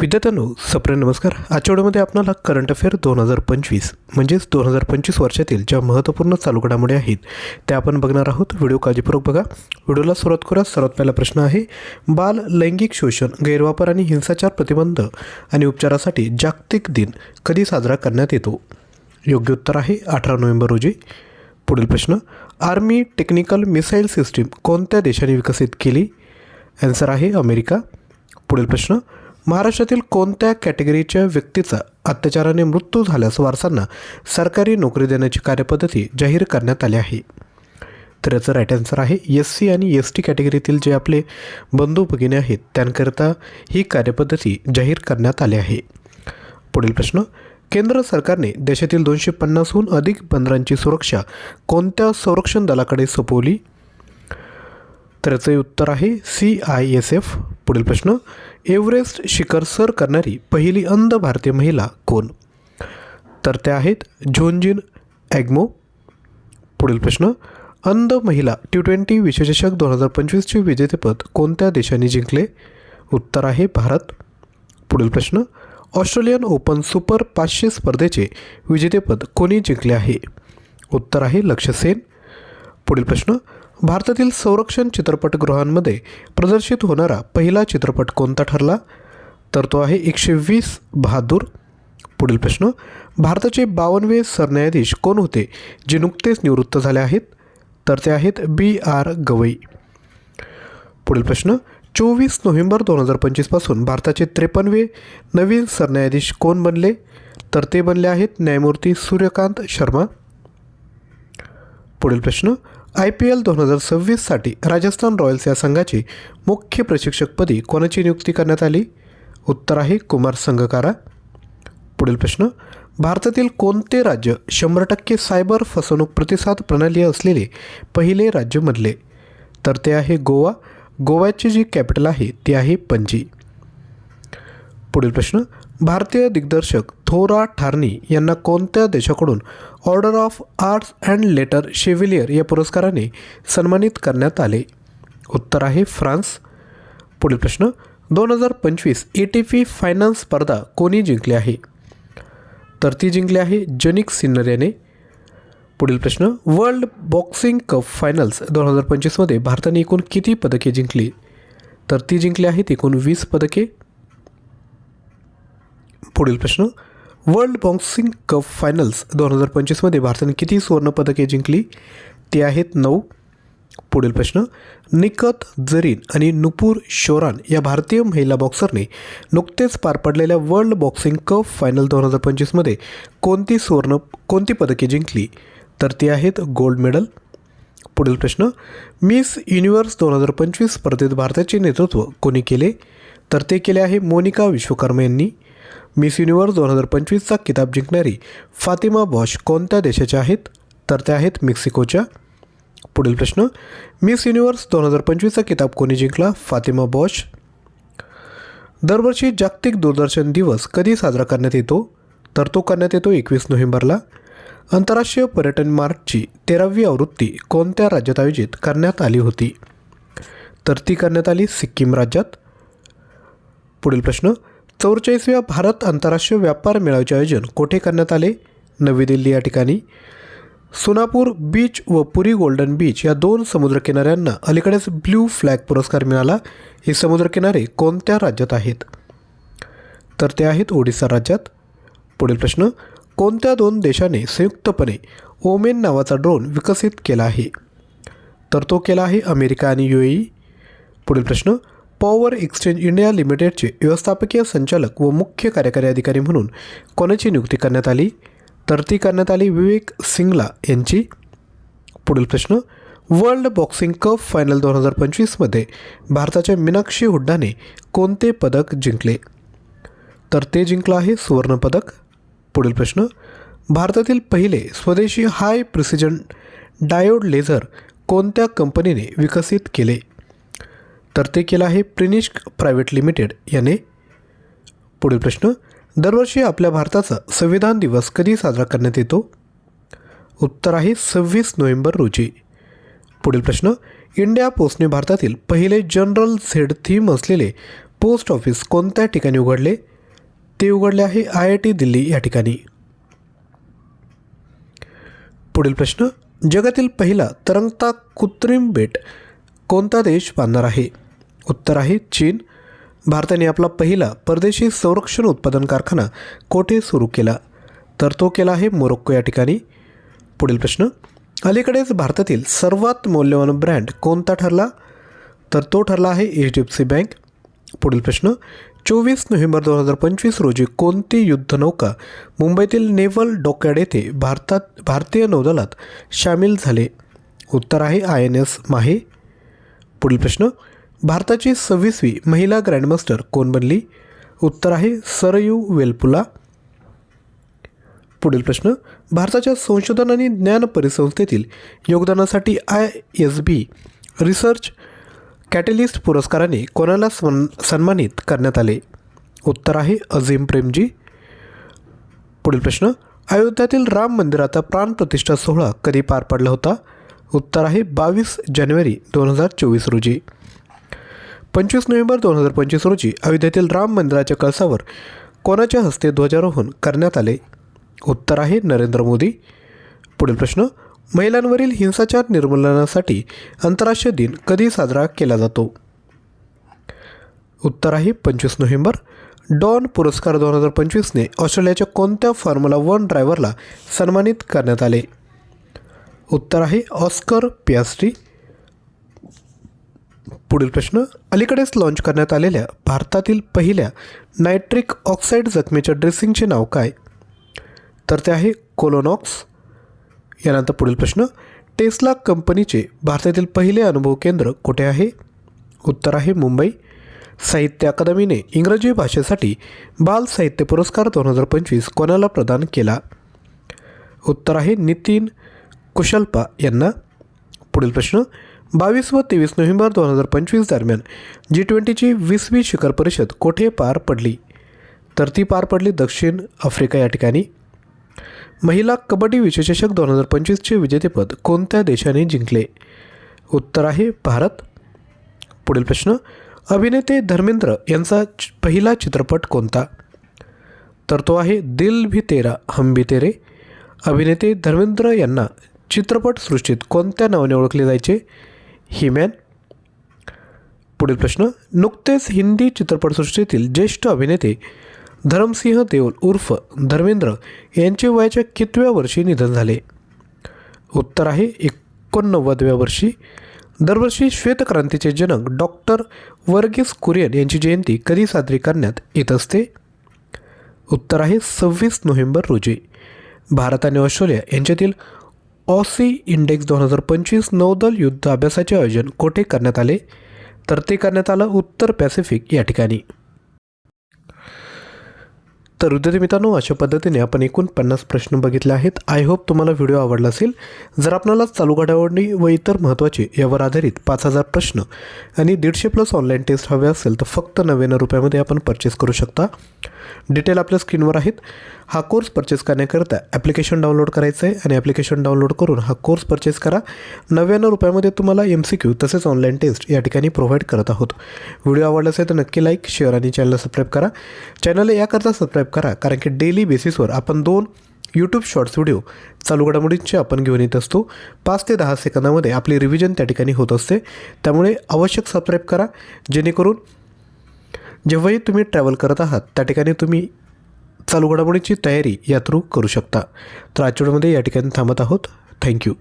विद्यार्थ्यांनो सप्रे नमस्कार. आजच्या व्हिडिओमध्ये आपल्याला करंट अफेअर दोन हजार पंचवीस म्हणजेच दोन हजार पंचवीस वर्षातील ज्या महत्त्वपूर्ण चालू घडामोडी आहेत त्या आपण बघणार आहोत. व्हिडिओ काळजीपूर्वक बघा. व्हिडिओला सुरुवात करूया सर्वात पहिला प्रश्न आहे बाल लैंगिक शोषण गैरवापर आणि हिंसाचार प्रतिबंध आणि उपचारासाठी जागतिक दिन कधी साजरा करण्यात येतो? योग्य उत्तर आहे अठरा नोव्हेंबर रोजी. पुढील प्रश्न आर्मी टेक्निकल मिसाईल सिस्टीम कोणत्या देशाने विकसित केली? ॲन्सर आहे अमेरिका. पुढील प्रश्न महाराष्ट्रातील कोणत्या कॅटेगरीच्या व्यक्तीचा अत्याचाराने मृत्यू झाल्यास वारसांना सरकारी नोकरी देण्याची कार्यपद्धती जाहीर करण्यात आली आहे? तर याचं राईट आन्सर आहे एस सी आणि एस टी कॅटेगरीतील जे आपले बंधू भगिनी आहेत त्यांकरिता ही कार्यपद्धती जाहीर करण्यात आली आहे. पुढील प्रश्न केंद्र सरकारने देशातील दोनशे पन्नासहून अधिक बंदरांची सुरक्षा कोणत्या संरक्षण दलाकडे सोपवली? तर याचे उत्तर आहे सी आय एस एफ पुढील प्रश्न एव्हरेस्ट शिखर सर करणारी पहिली अंध भारतीय महिला कोण? तर त्या आहेत झोंजिन ॲग्मो. पुढील प्रश्न अंध महिला टी ट्वेंटी विश्वचषक दोन हजार पंचवीसचे विजेतेपद कोणत्या देशाने जिंकले? उत्तर आहे भारत. पुढील प्रश्न ऑस्ट्रेलियन ओपन सुपर पाचशे स्पर्धेचे विजेतेपद कोणी जिंकले आहे? उत्तर आहे लक्ष्य सेन पुढील प्रश्न भारतातील संरक्षण चित्रपटगृहांमध्ये प्रदर्शित होणारा पहिला चित्रपट कोणता ठरला? तर तो आहे एकशे वीस बहादूर. पुढील प्रश्न भारताचे बावनवे सरन्यायाधीश कोण होते जे नुकतेच निवृत्त झाले आहेत? तर ते आहेत बी आर गवई. पुढील प्रश्न चोवीस नोव्हेंबर दोन हजार पंचवीसपासून भारताचे त्रेपन्नवे नवीन सरन्यायाधीश कोण बनले? तर ते बनले आहेत न्यायमूर्ती सूर्यकांत शर्मा. पुढील प्रश्न आय पी एल दोन हजार सव्वीससाठी राजस्थान रॉयल्स या संघाची मुख्य प्रशिक्षकपदी कोणाची नियुक्ती करण्यात आली? उत्तर आहे कुमार संगकारा पुढील प्रश्न भारतातील कोणते राज्य शंभर टक्के सायबर फसवणूक प्रतिसाद प्रणाली असलेले पहिले राज्य मधले तर ते आहे गोवा. गोव्याची जी कॅपिटल आहे ती आहे पणजी. पुढील प्रश्न भारतीय दिग्दर्शक थोरा ठारणी यांना कोणत्या देशाकडून order of arts and letter chevalier या पुरस्काराने सन्मानित करण्यात आले? उत्तर आहे फ्रान्स. पुढील प्रश्न दोन हजार पंचवीस ए टी पी फायनान्स स्पर्धा कोणी जिंकली आहे? तर ती जिंकली आहे जनिक सिन्नर याने. पुढील प्रश्न वर्ल्ड बॉक्सिंग कप फायनल्स दोन हजार पंचवीसमध्ये भारताने एकूण किती पदके जिंकली? तर ती जिंकली आहेत एकूण वीस पदके. पुढील प्रश्न वर्ल्ड बॉक्सिंग कप फायनल्स दोन हजार पंचवीसमध्ये भारताने किती सुवर्णपदके जिंकली? ते आहेत नऊ. पुढील प्रश्न. निकत जरीन आणि नुपूर शोरान या भारतीय महिला बॉक्सरने नुकतेच पार पडलेल्या वर्ल्ड बॉक्सिंग कप फायनल दोन हजार पंचवीसमध्ये कोणती सुवर्ण कोणती पदके जिंकली? तर ती आहेत गोल्ड मेडल पुढील प्रश्न. मिस युनिव्हर्स दोन हजार पंचवीस स्पर्धेत भारताचे नेतृत्व कोणी केले? तर ते केले आहे मोनिका विश्वकर्मा यांनी. मिस युनिव्हर्स दोन हजार पंचवीसचा किताब जिंकणारी फातिमा बॉश कोणत्या देशाच्या आहेत? तर त्या आहेत मेक्सिकोच्या. पुढील प्रश्न मिस युनिव्हर्स दोन हजार पंचवीसचा किताब कोणी जिंकला? Fatima Bosch. दरवर्षी जागतिक दूरदर्शन दिवस कधी साजरा करण्यात येतो? तर तो करण्यात येतो एकवीस नोव्हेंबरला. आंतरराष्ट्रीय पर्यटन मार्चची तेरावी आवृत्ती कोणत्या राज्यात आयोजित करण्यात आली होती? तर ती करण्यात आली सिक्कीम राज्यात. पुढील प्रश्न चौवेचाळीसव्या भारत आंतरराष्ट्रीय व्यापार मेळाव्याचे आयोजन कोठे करण्यात आले? नवी दिल्ली या ठिकाणी. सोनापूर बीच व पुरी गोल्डन बीच या दोन समुद्रकिनाऱ्यांना अलीकडेच ब्ल्यू फ्लॅग पुरस्कार मिळाला. हे समुद्रकिनारे कोणत्या राज्यात आहेत? तर ते आहेत ओडिसा राज्यात. पुढील प्रश्न कोणत्या दोन देशाने संयुक्तपणे ओमेन नावाचा ड्रोन विकसित केला आहे? तर तो केला आहे अमेरिका आणि यू पुढील प्रश्न पॉवर एक्सचेंज इंडिया लिमिटेडचे व्यवस्थापकीय संचालक व मुख्य कार्यकारी अधिकारी म्हणून कोणाची नियुक्ती करण्यात आली? तर ती करण्यात आली विवेक सिंगला यांची. पुढील प्रश्न. वर्ल्ड बॉक्सिंग कप फायनल दोन हजार पंचवीसमध्ये भारताच्या मीनाक्षी हुड्डाने कोणते पदक जिंकले? तर ते जिंकलं आहे सुवर्णपदक पुढील प्रश्न. भारतातील पहिले स्वदेशी हाय प्रिसिजन डायोड लेझर कोणत्या कंपनीने विकसित केले? तर ते केलं आहे प्रिनिश्क प्रायव्हेट लिमिटेड. याने पुढील प्रश्न दरवर्षी आपल्या भारताचा संविधान दिवस कधी साजरा करण्यात येतो? उत्तर आहे सव्वीस नोव्हेंबर रोजी. पुढील प्रश्न इंडिया पोस्टने भारतातील पहिले जनरल झेड थीम असलेले पोस्ट ऑफिस कोणत्या ठिकाणी उघडले? ते उघडले आहे आय आय टी दिल्ली या ठिकाणी. पुढील प्रश्न जगातील पहिला तरंगता कृत्रिम बेट कोणता देश बांधणार आहे? उत्तर आहे चीन. भारताने आपला पहिला परदेशी संरक्षण उत्पादन कारखाना कोठे सुरू केला? तर तो केला आहे मोरोक्को या ठिकाणी. पुढील प्रश्न अलीकडेच भारतातील सर्वात मौल्यवान ब्रँड कोणता ठरला? तर तो ठरला आहे H D F C bank पुढील प्रश्न चोवीस नोव्हेंबर दोन हजार पंचवीस रोजी कोणती युद्धनौका मुंबईतील नेव्हल डॉकयार्ड येथे भारतात भारतीय नौदलात सामील झाले? उत्तर आहे आय एन एस माहे. पुढील प्रश्न भारताची सव्वीसवी महिला ग्रँडमास्टर कोण बनली? उत्तर आहे सरयू वेलपुला. पुढील प्रश्न भारताच्या संशोधन आणि ज्ञान परिसंस्थेतील योगदानासाठी I S B research catalyst पुरस्काराने कोणाला सन् सन्मानित करण्यात आले? उत्तर आहे अझीम प्रेमजी. पुढील प्रश्न अयोध्यातील राम मंदिराचा प्राणप्रतिष्ठा सोहळा कधी पार पडला होता? उत्तर आहे बावीस जानेवारी दोन हजार चोवीस रोजी. पंचवीस नोव्हेंबर दोन हजार पंचवीस रोजी अयोध्येतील राम मंदिराच्या कळसावर कोणाच्या हस्ते ध्वजारोहण करण्यात आले? उत्तर आहे नरेंद्र मोदी. पुढील प्रश्न महिलांवरील हिंसाचार निर्मूलनासाठी आंतरराष्ट्रीय दिन कधी साजरा केला जातो? उत्तर आहे पंचवीस नोव्हेंबर. डॉन पुरस्कार दोन हजार पंचवीसने ऑस्ट्रेलियाच्या कोणत्या फॉर्म्युला वन ड्रायव्हरला सन्मानित करण्यात आले? उत्तर आहे ऑस्कर पियास्ट्री. पुढील प्रश्न अलीकडेच लॉन्च करण्यात आलेल्या भारतातील पहिल्या नायट्रिक ऑक्साईड जखमेच्या ड्रेसिंगचे नाव काय? तर ते आहे कोलोनॉक्स यानंतर पुढील प्रश्न टेस्ला कंपनीचे भारतातील पहिले अनुभव केंद्र कुठे आहे? उत्तर आहे मुंबई. साहित्य अकादमीने इंग्रजी भाषेसाठी बाल साहित्य पुरस्कार दोन हजार पंचवीस कोणाला प्रदान केला? उत्तर आहे नितीन कुशलपा यांना. पुढील प्रश्न बावीस व तेवीस नोव्हेंबर दोन हजार पंचवीस दरम्यान जी ट्वेंटीची वीसवी शिखर परिषद कोठे पार पडली? तर ती पार पडली दक्षिण आफ्रिका या ठिकाणी. महिला कबड्डी विश्वचषक दोन हजार पंचवीसचे विजेतेपद कोणत्या देशाने जिंकले? उत्तर आहे भारत. पुढील प्रश्न अभिनेते धर्मेंद्र यांचा पहिला चित्रपट कोणता? तर तो आहे दिल भी तेरा हम भी तेरे. अभिनेते धर्मेंद्र यांना चित्रपटसृष्टीत कोणत्या नावाने ओळखले जायचे? हिमॅन पुढील प्रश्न नुकतेच हिंदी चित्रपटसृष्टीतील ज्येष्ठ अभिनेते धरमसिंह देओल उर्फ धर्मेंद्र यांचे वयाच्या कितव्या वर्षी निधन झाले? उत्तर आहे एकोणनव्वदव्या वर्षी. दरवर्षी श्वेतक्रांतीचे जनक डॉक्टर वर्गीस कुरियन यांची जयंती कधी साजरी करण्यात येत असते? उत्तर आहे सव्वीस नोव्हेंबर रोजी. भारत आणि ऑस्ट्रेलिया यांच्यातील ऑसी इंडेक्स दोन हजार पंचवीस नौदल युद्ध अभ्यासाचे आयोजन कोठे करण्यात आले? तर ते करण्यात आलं उत्तर पॅसिफिक या ठिकाणी. तर विद्यार्थी मित्रांनो अशा पद्धतीने आपण एकूण पन्नास प्रश्न बघितले आहेत. आय होप तुम्हाला व्हिडिओ आवडला असेल. जर आपल्याला चालू घडामोडी व इतर महत्त्वाचे यावर आधारित पाच हजार प्रश्न आणि दीडशे प्लस ऑनलाईन टेस्ट हवे असेल तर फक्त नव्याण्णव रुपयामध्ये आपण परचेस करू शकता. डिटेल आपल्या स्क्रीनवर आहेत. हा कोर्स परचेस करण्याकरता ॲप्लिकेशन डाउनलोड करायचं आहे आणि ॲप्लिकेशन डाउनलोड करून हा कोर्स परचेस करा. नव्याण्णव रुपयामध्ये तुम्हाला एम सी क्यू तसेच ऑनलाईन टेस्ट या ठिकाणी प्रोव्हाइड करत आहोत. व्हिडिओ आवडला असेल तर नक्की लाईक शेअर आणि चॅनलला सबस्क्राईब करा. चॅनलला याकरता सबस्क्राईब करा. कारण की डेली बेसिसवर आपण दोन यूट्यूब शॉर्ट्स व्हिडिओ चालू घडामोडींचे आपण घेऊन येत असतो. पाच ते दहा सेकंदामध्ये आपली रिव्हिजन त्या ठिकाणी होत असते. त्यामुळे आवश्यक सबस्क्राईब करा. जेणेकरून जेव्हाही तुम्ही ट्रॅव्हल करत आहात त्या ठिकाणी तुम्ही चालू घडामोडीची तयारी या थ्रू करू शकता. तर आजच्या व्हिडिओमध्ये या ठिकाणी थांबत आहोत. थँक्यू